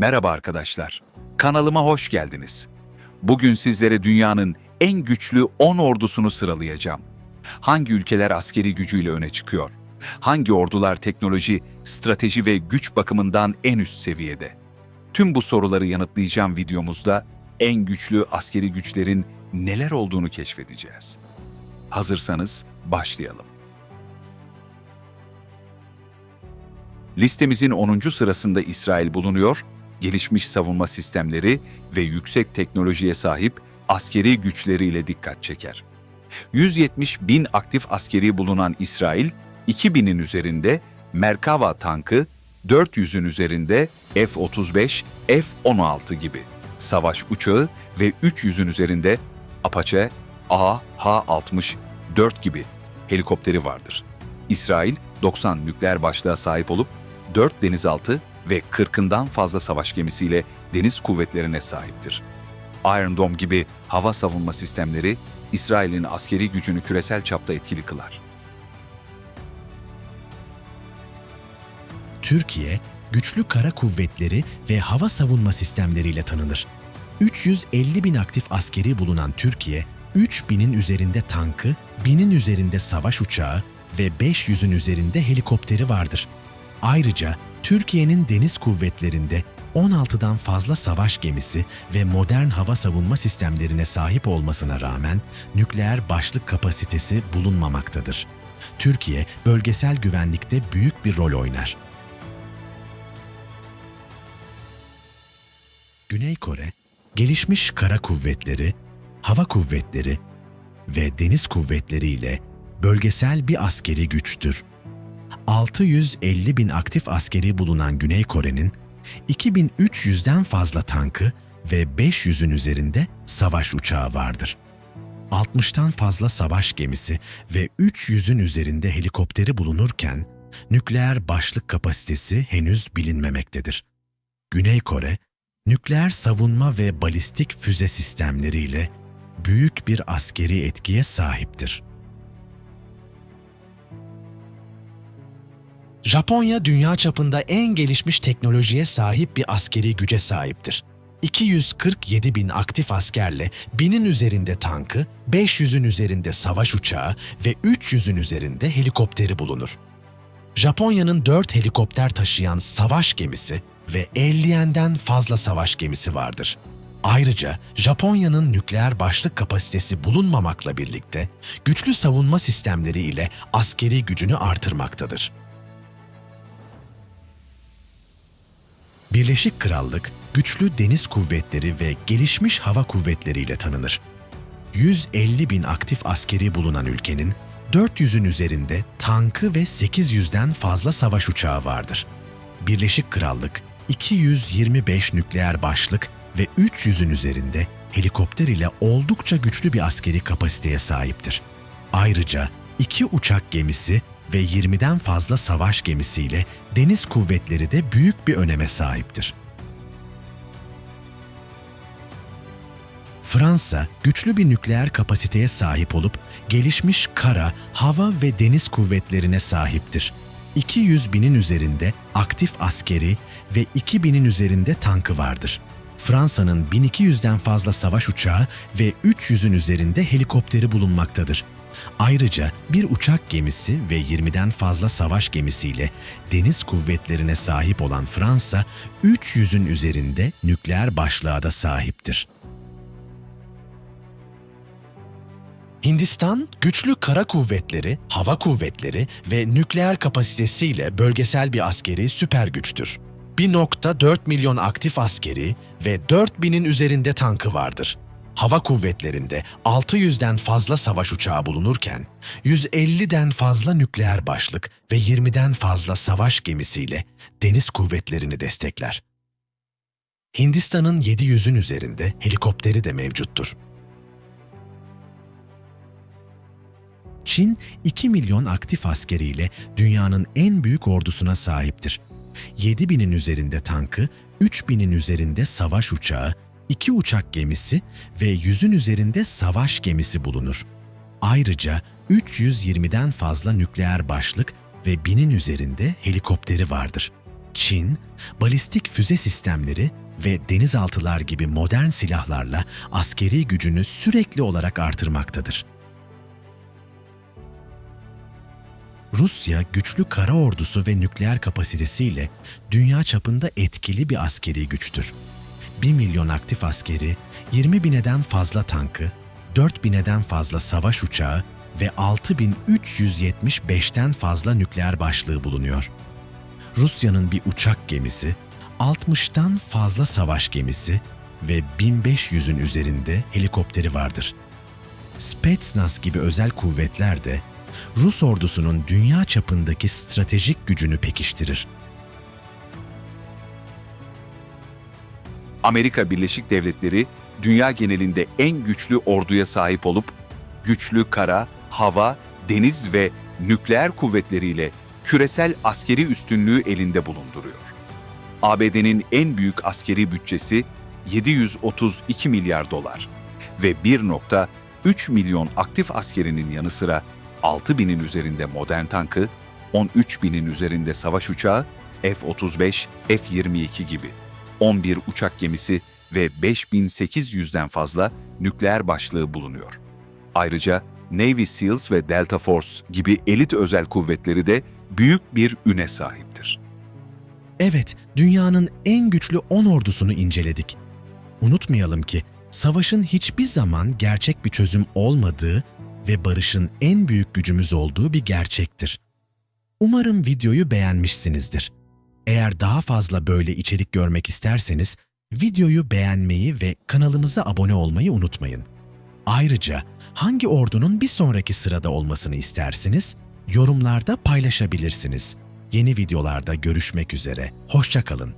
Merhaba arkadaşlar. Kanalıma hoş geldiniz. Bugün sizlere dünyanın en güçlü 10 ordusunu sıralayacağım. Hangi ülkeler askeri gücüyle öne çıkıyor? Hangi ordular teknoloji, strateji ve güç bakımından en üst seviyede? Tüm bu soruları yanıtlayacağım videomuzda en güçlü askeri güçlerin neler olduğunu keşfedeceğiz. Hazırsanız başlayalım. Listemizin 10. sırasında İsrail bulunuyor, gelişmiş savunma sistemleri ve yüksek teknolojiye sahip askeri güçleriyle dikkat çeker. 170 bin aktif askeri bulunan İsrail, 2000'in üzerinde Merkava tankı, 400'ün üzerinde F-35, F-16 gibi savaş uçağı ve 300'ün üzerinde Apache AH-64 gibi helikopteri vardır. İsrail 90 nükleer başlığa sahip olup 4 denizaltı ve 40'ından fazla savaş gemisiyle deniz kuvvetlerine sahiptir. Iron Dome gibi hava savunma sistemleri İsrail'in askeri gücünü küresel çapta etkili kılar. Türkiye, güçlü kara kuvvetleri ve hava savunma sistemleriyle tanınır. 350 bin aktif askeri bulunan Türkiye, 3000'in üzerinde tankı, 1000'in üzerinde savaş uçağı ve 500'ün üzerinde helikopteri vardır. Ayrıca Türkiye'nin deniz kuvvetlerinde 16'dan fazla savaş gemisi ve modern hava savunma sistemlerine sahip olmasına rağmen nükleer başlık kapasitesi bulunmamaktadır. Türkiye bölgesel güvenlikte büyük bir rol oynar. Güney Kore, gelişmiş kara kuvvetleri, hava kuvvetleri ve deniz kuvvetleri ile bölgesel bir askeri güçtür. 650 bin aktif askeri bulunan Güney Kore'nin 2300'den fazla tankı ve 500'ün üzerinde savaş uçağı vardır. 60'tan fazla savaş gemisi ve 300'ün üzerinde helikopteri bulunurken nükleer başlık kapasitesi henüz bilinmemektedir. Güney Kore, nükleer savunma ve balistik füze sistemleriyle büyük bir askeri etkiye sahiptir. Japonya dünya çapında en gelişmiş teknolojiye sahip bir askeri güce sahiptir. 247 bin aktif askerle 1000'in üzerinde tankı, 500'ün üzerinde savaş uçağı ve 300'ün üzerinde helikopteri bulunur. Japonya'nın 4 helikopter taşıyan savaş gemisi ve 50'yenden fazla savaş gemisi vardır. Ayrıca Japonya'nın nükleer başlık kapasitesi bulunmamakla birlikte güçlü savunma sistemleri ile askeri gücünü artırmaktadır. Birleşik Krallık, güçlü deniz kuvvetleri ve gelişmiş hava kuvvetleriyle tanınır. 150 bin aktif askeri bulunan ülkenin 400'ün üzerinde tankı ve 800'den fazla savaş uçağı vardır. Birleşik Krallık, 225 nükleer başlık ve 300'ün üzerinde helikopter ile oldukça güçlü bir askeri kapasiteye sahiptir. Ayrıca iki uçak gemisi ve 20'den fazla savaş gemisiyle deniz kuvvetleri de büyük bir öneme sahiptir. Fransa, güçlü bir nükleer kapasiteye sahip olup gelişmiş kara, hava ve deniz kuvvetlerine sahiptir. 200 binin üzerinde aktif askeri ve 2000'in üzerinde tankı vardır. Fransa'nın 1200'den fazla savaş uçağı ve 300'ün üzerinde helikopteri bulunmaktadır. Ayrıca bir uçak gemisi ve 20'den fazla savaş gemisiyle deniz kuvvetlerine sahip olan Fransa, 300'ün üzerinde nükleer başlığa da sahiptir. Hindistan, güçlü kara kuvvetleri, hava kuvvetleri ve nükleer kapasitesiyle bölgesel bir askeri süper güçtür. 1.4 milyon aktif askeri ve 4000'in üzerinde tankı vardır. Hava kuvvetlerinde 600'den fazla savaş uçağı bulunurken 150'den fazla nükleer başlık ve 20'den fazla savaş gemisiyle deniz kuvvetlerini destekler. Hindistan'ın 700'ün üzerinde helikopteri de mevcuttur. Çin 2 milyon aktif askeriyle dünyanın en büyük ordusuna sahiptir. 7000'in üzerinde tankı, 3000'in üzerinde savaş uçağı, 2 uçak gemisi ve 100'ün üzerinde savaş gemisi bulunur. Ayrıca 320'den fazla nükleer başlık ve 1000'in üzerinde helikopteri vardır. Çin, balistik füze sistemleri ve denizaltılar gibi modern silahlarla askeri gücünü sürekli olarak artırmaktadır. Rusya güçlü kara ordusu ve nükleer kapasitesiyle dünya çapında etkili bir askeri güçtür. 1 milyon aktif askeri, 20 bineden fazla tankı, 4 bineden fazla savaş uçağı ve 6375'ten fazla nükleer başlığı bulunuyor. Rusya'nın bir uçak gemisi, 60'tan fazla savaş gemisi ve 1500'ün üzerinde helikopteri vardır. Spetsnaz gibi özel kuvvetler de Rus ordusunun dünya çapındaki stratejik gücünü pekiştirir. Amerika Birleşik Devletleri dünya genelinde en güçlü orduya sahip olup güçlü kara, hava, deniz ve nükleer kuvvetleriyle küresel askeri üstünlüğü elinde bulunduruyor. ABD'nin en büyük askeri bütçesi 732 milyar dolar ve 1.3 milyon aktif askerinin yanı sıra 6 binin üzerinde modern tankı, 13 binin üzerinde savaş uçağı, F-35, F-22 gibi 11 uçak gemisi ve 5800'den fazla nükleer başlığı bulunuyor. Ayrıca Navy SEALs ve Delta Force gibi elit özel kuvvetleri de büyük bir üne sahiptir. Evet, dünyanın en güçlü 10 ordusunu inceledik. Unutmayalım ki savaşın hiçbir zaman gerçek bir çözüm olmadığı ve barışın en büyük gücümüz olduğu bir gerçektir. Umarım videoyu beğenmişsinizdir. Eğer daha fazla böyle içerik görmek isterseniz videoyu beğenmeyi ve kanalımıza abone olmayı unutmayın. Ayrıca hangi ordunun bir sonraki sırada olmasını istersiniz? Yorumlarda paylaşabilirsiniz. Yeni videolarda görüşmek üzere. Hoşçakalın.